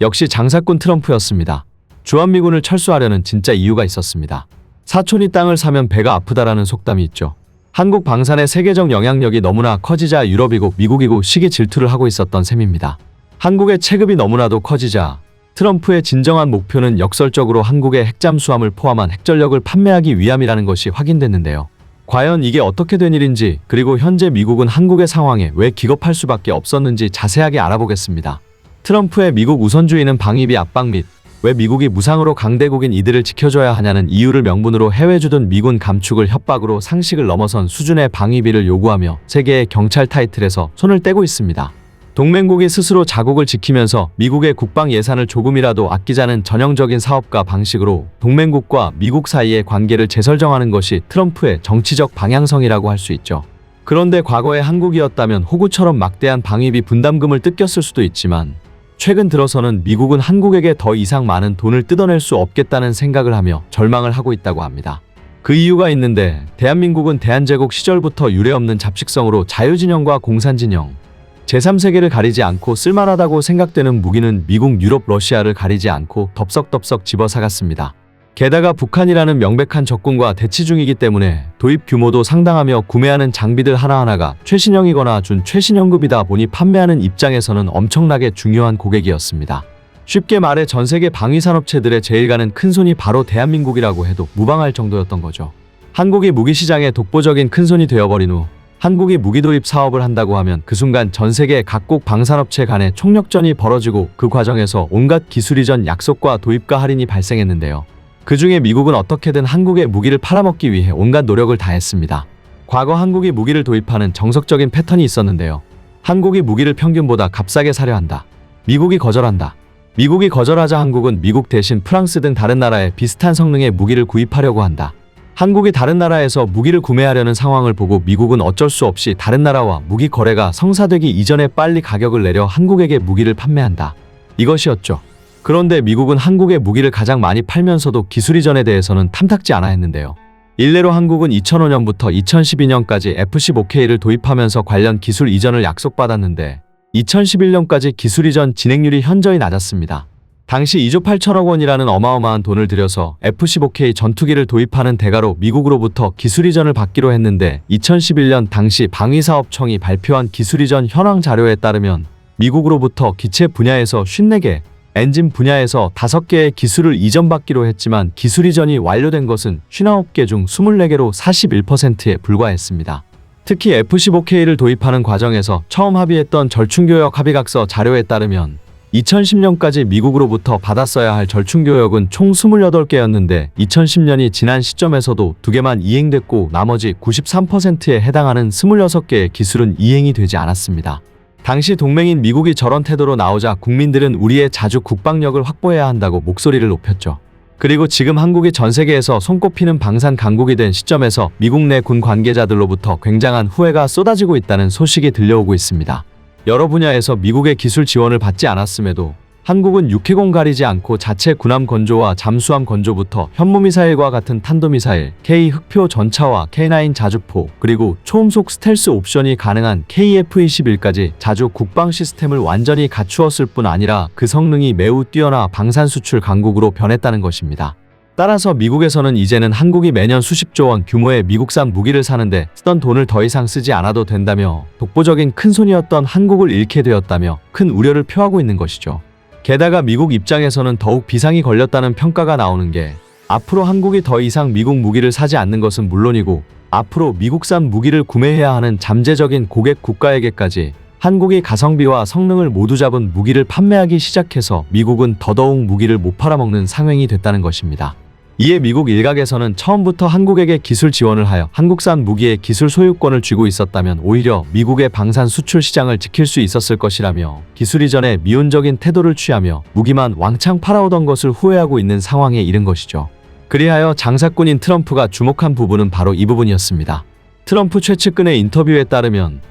역시 장사꾼 트럼프였습니다. 주한미군을 철수하려는 진짜 이유가 있었습니다. 사촌이 땅을 사면 배가 아프다라는 속담이 있죠. 한국 방산의 세계적 영향력이 너무나 커지자 유럽이고 미국이고 시기 질투를 하고 있었던 셈입니다. 한국의 체급이 너무나도 커지자 트럼프의 진정한 목표는 역설적으로 한국의 핵잠수함을 포함한 핵전력을 판매하기 위함이라는 것이 확인됐는데요. 과연 이게 어떻게 된 일인지 그리고 현재 미국은 한국의 상황에 왜 기겁할 수밖에 없었는지 자세하게 알아보겠습니다. 트럼프의 미국 우선주의는 방위비 압박 및 왜 미국이 무상으로 강대국인 이들을 지켜줘야 하냐는 이유를 명분으로 해외 주둔 미군 감축을 협박으로 상식을 넘어선 수준의 방위비를 요구하며 세계의 경찰 타이틀에서 손을 떼고 있습니다. 동맹국이 스스로 자국을 지키면서 미국의 국방 예산을 조금이라도 아끼자는 전형적인 사업가 방식으로 동맹국과 미국 사이의 관계를 재설정하는 것이 트럼프의 정치적 방향성이라고 할 수 있죠. 그런데 과거의 한국이었다면 호구처럼 막대한 방위비 분담금을 뜯겼을 수도 있지만 최근 들어서는 미국은 한국에게 더 이상 많은 돈을 뜯어낼 수 없겠다는 생각을 하며 절망을 하고 있다고 합니다. 그 이유가 있는데 대한민국은 대한제국 시절부터 유례없는 잡식성으로 자유진영과 공산진영, 제3세계를 가리지 않고 쓸만하다고 생각되는 무기는 미국, 유럽, 러시아를 가리지 않고 덥석덥석 집어 사갔습니다. 게다가 북한이라는 명백한 적군과 대치 중이기 때문에 도입 규모도 상당하며 구매하는 장비들 하나하나가 최신형이거나 준 최신형급이다 보니 판매하는 입장에서는 엄청나게 중요한 고객이었습니다. 쉽게 말해 전 세계 방위산업체들의 제일 가는 큰손이 바로 대한민국이라고 해도 무방할 정도였던 거죠. 한국이 무기 시장의 독보적인 큰손이 되어버린 후 한국이 무기 도입 사업을 한다고 하면 그 순간 전 세계 각국 방산업체 간의 총력전이 벌어지고 그 과정에서 온갖 기술 이전 약속과 도입가 할인이 발생했는데요. 그 중에 미국은 어떻게든 한국의 무기를 팔아먹기 위해 온갖 노력을 다했습니다. 과거 한국이 무기를 도입하는 정석적인 패턴이 있었는데요. 한국이 무기를 평균보다 값싸게 사려 한다. 미국이 거절한다. 미국이 거절하자 한국은 미국 대신 프랑스 등 다른 나라의 비슷한 성능의 무기를 구입하려고 한다. 한국이 다른 나라에서 무기를 구매하려는 상황을 보고 미국은 어쩔 수 없이 다른 나라와 무기 거래가 성사되기 이전에 빨리 가격을 내려 한국에게 무기를 판매한다. 이것이었죠. 그런데 미국은 한국의 무기를 가장 많이 팔면서도 기술 이전에 대해서는 탐탁지 않아 했는데요. 일례로 한국은 2005년부터 2012년까지 F-15K를 도입하면서 관련 기술 이전을 약속받았는데 2011년까지 기술 이전 진행률이 현저히 낮았습니다. 당시 2조 8천억 원이라는 어마어마한 돈을 들여서 F-15K 전투기를 도입하는 대가로 미국으로부터 기술 이전을 받기로 했는데 2011년 당시 방위사업청이 발표한 기술 이전 현황 자료에 따르면 미국으로부터 기체 분야에서 54개, 엔진 분야에서 5개의 기술을 이전받기로 했지만 기술 이전이 완료된 것은 59개 중 24개로 41%에 불과했습니다. 특히 F-15K를 도입하는 과정에서 처음 합의했던 절충교역 합의각서 자료에 따르면 2010년까지 미국으로부터 받았어야 할 절충교역은 총 28개였는데 2010년이 지난 시점에서도 2개만 이행됐고 나머지 93%에 해당하는 26개의 기술은 이행이 되지 않았습니다. 당시 동맹인 미국이 저런 태도로 나오자 국민들은 우리의 자주 국방력을 확보해야 한다고 목소리를 높였죠. 그리고 지금 한국이 전 세계에서 손꼽히는 방산 강국이 된 시점에서 미국 내 군 관계자들로부터 굉장한 후회가 쏟아지고 있다는 소식이 들려오고 있습니다. 여러 분야에서 미국의 기술 지원을 받지 않았음에도 한국은 육해공 가리지 않고 자체 군함 건조와 잠수함 건조부터 현무미사일과 같은 탄도미사일, K 흑표 전차와 K9 자주포, 그리고 초음속 스텔스 옵션이 가능한 KF-21까지 자주 국방 시스템을 완전히 갖추었을 뿐 아니라 그 성능이 매우 뛰어나 방산 수출 강국으로 변했다는 것입니다. 따라서 미국에서는 이제는 한국이 매년 수십조 원 규모의 미국산 무기를 사는데 쓰던 돈을 더 이상 쓰지 않아도 된다며 독보적인 큰손이었던 한국을 잃게 되었다며 큰 우려를 표하고 있는 것이죠. 게다가 미국 입장에서는 더욱 비상이 걸렸다는 평가가 나오는 게 앞으로 한국이 더 이상 미국 무기를 사지 않는 것은 물론이고 앞으로 미국산 무기를 구매해야 하는 잠재적인 고객 국가에게까지 한국이 가성비와 성능을 모두 잡은 무기를 판매하기 시작해서 미국은 더더욱 무기를 못 팔아먹는 상황이 됐다는 것입니다. 이에 미국 일각에서는 처음부터 한국에게 기술 지원을 하여 한국산 무기의 기술 소유권을 쥐고 있었다면 오히려 미국의 방산 수출 시장을 지킬 수 있었을 것이라며 기술 이전에 미온적인 태도를 취하며 무기만 왕창 팔아오던 것을 후회하고 있는 상황에 이른 것이죠. 그리하여 장사꾼인 트럼프가 주목한 부분은 바로 이 부분이었습니다. 트럼프 최측근의 인터뷰에 따르면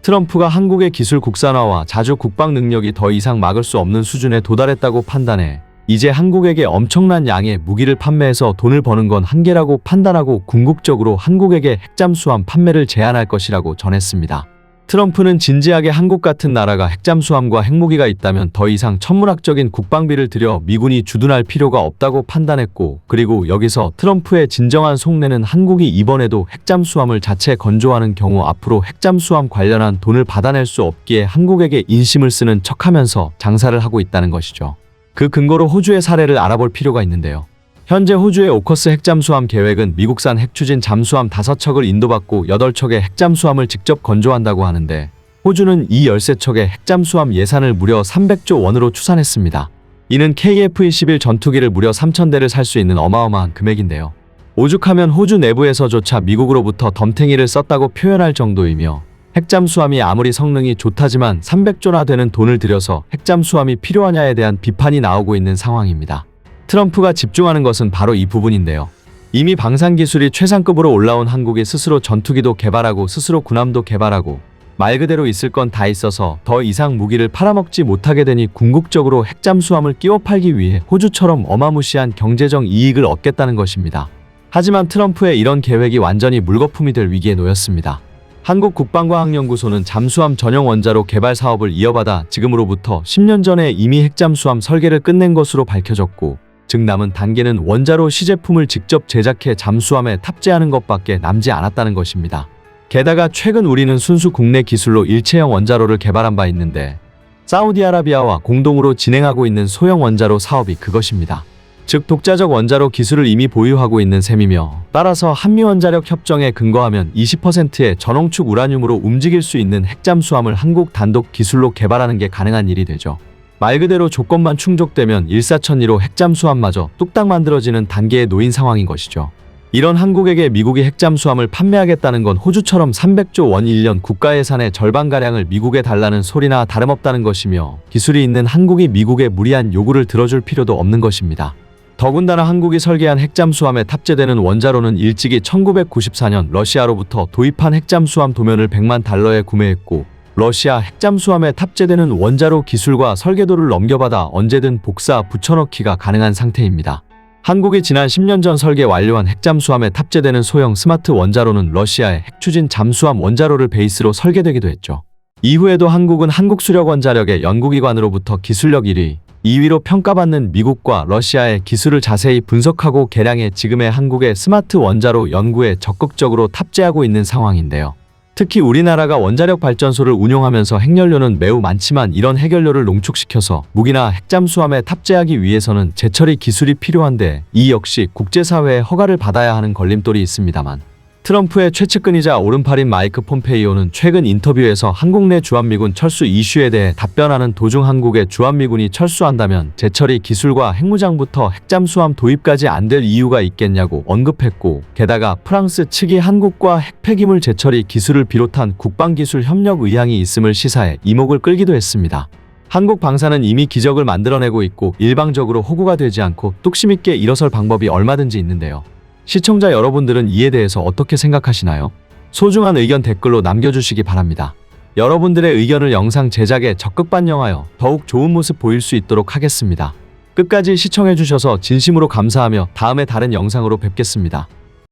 트럼프가 한국의 기술 국산화와 자주 국방 능력이 더 이상 막을 수 없는 수준에 도달했다고 판단해 이제 한국에게 엄청난 양의 무기를 판매해서 돈을 버는 건 한계라고 판단하고 궁극적으로 한국에게 핵잠수함 판매를 제한할 것이라고 전했습니다. 트럼프는 진지하게 한국 같은 나라가 핵잠수함과 핵무기가 있다면 더 이상 천문학적인 국방비를 들여 미군이 주둔할 필요가 없다고 판단했고 그리고 여기서 트럼프의 진정한 속내는 한국이 이번에도 핵잠수함을 자체 건조하는 경우 앞으로 핵잠수함 관련한 돈을 받아낼 수 없기에 한국에게 인심을 쓰는 척하면서 장사를 하고 있다는 것이죠. 그 근거로 호주의 사례를 알아볼 필요가 있는데요. 현재 호주의 오커스 핵잠수함 계획은 미국산 핵추진 잠수함 5척을 인도받고 8척의 핵잠수함을 직접 건조한다고 하는데 호주는 이 13척의 핵잠수함 예산을 무려 300조 원으로 추산했습니다. 이는 KF-21 전투기를 무려 3,000대를 살 수 있는 어마어마한 금액인데요. 오죽하면 호주 내부에서조차 미국으로부터 덤탱이를 썼다고 표현할 정도이며 핵잠수함이 아무리 성능이 좋다지만 300조나 되는 돈을 들여서 핵잠수함이 필요하냐에 대한 비판이 나오고 있는 상황입니다. 트럼프가 집중하는 것은 바로 이 부분인데요. 이미 방산 기술이 최상급으로 올라온 한국이 스스로 전투기도 개발하고 스스로 군함도 개발하고 말 그대로 있을 건 다 있어서 더 이상 무기를 팔아먹지 못하게 되니 궁극적으로 핵잠수함을 끼워 팔기 위해 호주처럼 어마무시한 경제적 이익을 얻겠다는 것입니다. 하지만 트럼프의 이런 계획이 완전히 물거품이 될 위기에 놓였습니다. 한국국방과학연구소는 잠수함 전용 원자로 개발 사업을 이어받아 지금으로부터 10년 전에 이미 핵잠수함 설계를 끝낸 것으로 밝혀졌고 즉 남은 단계는 원자로 시제품을 직접 제작해 잠수함에 탑재하는 것밖에 남지 않았다는 것입니다. 게다가 최근 우리는 순수 국내 기술로 일체형 원자로를 개발한 바 있는데 사우디아라비아와 공동으로 진행하고 있는 소형 원자로 사업이 그것입니다. 즉 독자적 원자로 기술을 이미 보유하고 있는 셈이며 따라서 한미원자력 협정에 근거하면 20%의 전홍축 우라늄으로 움직일 수 있는 핵잠수함을 한국 단독 기술로 개발하는 게 가능한 일이 되죠. 말 그대로 조건만 충족되면 일사천리로 핵잠수함마저 뚝딱 만들어지는 단계에 놓인 상황인 것이죠. 이런 한국에게 미국이 핵잠수함을 판매하겠다는 건 호주처럼 300조 원 1년 국가 예산의 절반가량을 미국에 달라는 소리나 다름없다는 것이며 기술이 있는 한국이 미국의 무리한 요구를 들어줄 필요도 없는 것입니다. 더군다나 한국이 설계한 핵잠수함에 탑재되는 원자로는 일찍이 1994년 러시아로부터 도입한 핵잠수함 도면을 100만 달러에 구매했고 러시아 핵잠수함에 탑재되는 원자로 기술과 설계도를 넘겨받아 언제든 복사 붙여넣기가 가능한 상태입니다. 한국이 지난 10년 전 설계 완료한 핵잠수함에 탑재되는 소형 스마트 원자로는 러시아의 핵추진 잠수함 원자로를 베이스로 설계되기도 했죠. 이후에도 한국은 한국수력원자력의 연구기관으로부터 기술력 1위, 2위로 평가받는 미국과 러시아의 기술을 자세히 분석하고 개량해 지금의 한국의 스마트 원자로 연구에 적극적으로 탑재하고 있는 상황인데요. 특히 우리나라가 원자력 발전소를 운용하면서 핵연료는 매우 많지만 이런 핵연료를 농축시켜서 무기나 핵잠수함에 탑재하기 위해서는 재처리 기술이 필요한데 이 역시 국제사회의 허가를 받아야 하는 걸림돌이 있습니다만 트럼프의 최측근이자 오른팔인 마이크 폼페이오는 최근 인터뷰에서 한국 내 주한미군 철수 이슈에 대해 답변하는 도중 한국의 주한미군이 철수한다면 재처리 기술과 핵무장부터 핵잠수함 도입까지 안 될 이유가 있겠냐고 언급했고 게다가 프랑스 측이 한국과 핵폐기물 재처리 기술을 비롯한 국방기술 협력 의향이 있음을 시사해 이목을 끌기도 했습니다. 한국 방사는 이미 기적을 만들어내고 있고 일방적으로 호구가 되지 않고 뚝심 있게 일어설 방법이 얼마든지 있는데요. 시청자 여러분들은 이에 대해서 어떻게 생각하시나요? 소중한 의견 댓글로 남겨주시기 바랍니다. 여러분들의 의견을 영상 제작에 적극 반영하여 더욱 좋은 모습 보일 수 있도록 하겠습니다. 끝까지 시청해주셔서 진심으로 감사하며 다음에 다른 영상으로 뵙겠습니다.